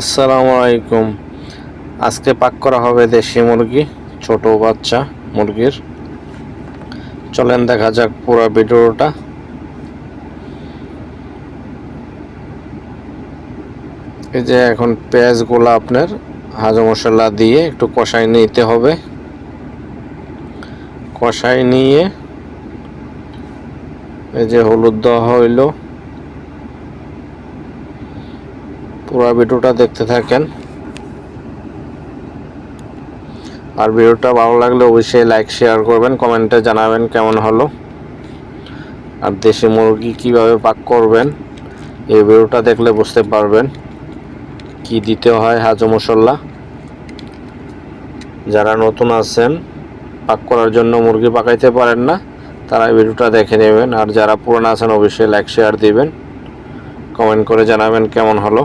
আসসালামু আলাইকুম। আজকে পাক করা হবে দেশি মুরগি, ছোট বাচ্চা মুরগির। চলেন দেখা যাক পুরো ভিডিওটা। এই যে এখন পেঁয়াজগুলো আপনার হাজা মশলা দিয়ে একটু কষাই নিতে হবে। কষাই নিয়ে এই যে হলুদ দেওয়া হইল। পুরো ভিডিওটা দেখতে থাকেন। আর ভিডিওটা ভালো লাগলে অবশ্যই লাইক শেয়ার করবেন কমেন্টে জানাবেন কেমন হলো। আর দেশি মুরগি কীভাবে পাক করবেন, এই ভিডিওটা দেখলে বুঝতে পারবেন। কি দিতে হয় হাজো মশলা। যারা নতুন আছেন, পাক করার জন্য মুরগি পাকাইতে পারেন না, তারা ভিডিওটা দেখে নেবেন। আর যারা পুরনো আছেন, অবশ্যই লাইক শেয়ার দিবেন। কমেন্ট করে জানাবেন কেমন হলো।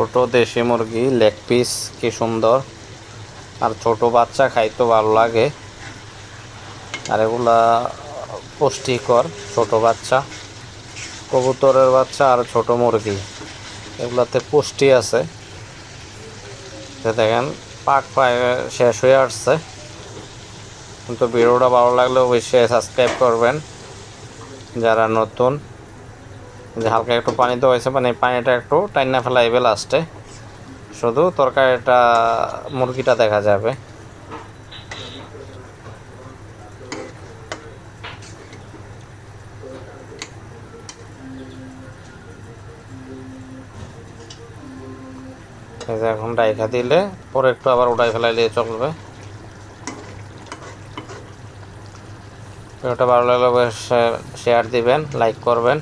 ছোট দেশি মুরগি লেগ পিস কি সুন্দর। আর ছোট বাচ্চা খাইতে ভালো লাগে। আর এগুলা পুষ্টিকর ছোট বাচ্চা। কবুতরের বাচ্চা আর ছোট মুরগি। এগুলাতে পুষ্টি আছে। দেখেন, পাক পায় শেষ হয়ে আসছে। কিন্তু ভিডিওটা ভালো লাগলে অবশ্যই সাবস্ক্রাইব করবেন। যারা নতুন যে হালকা একটু পানি দেওয়া হয়েছে মানে পানিটা একটু টাইনা ফেলাইবে লাস্টে শুধু তরকারিটা, মুরগিটা দেখা যাবে। এখন ডাইখা দিলে, পরে একটু আবার উঠাই ফেলাইলে চলবে। ভিডিওটা ভালো লাগলে শেয়ার দিবেন লাইক করবেন।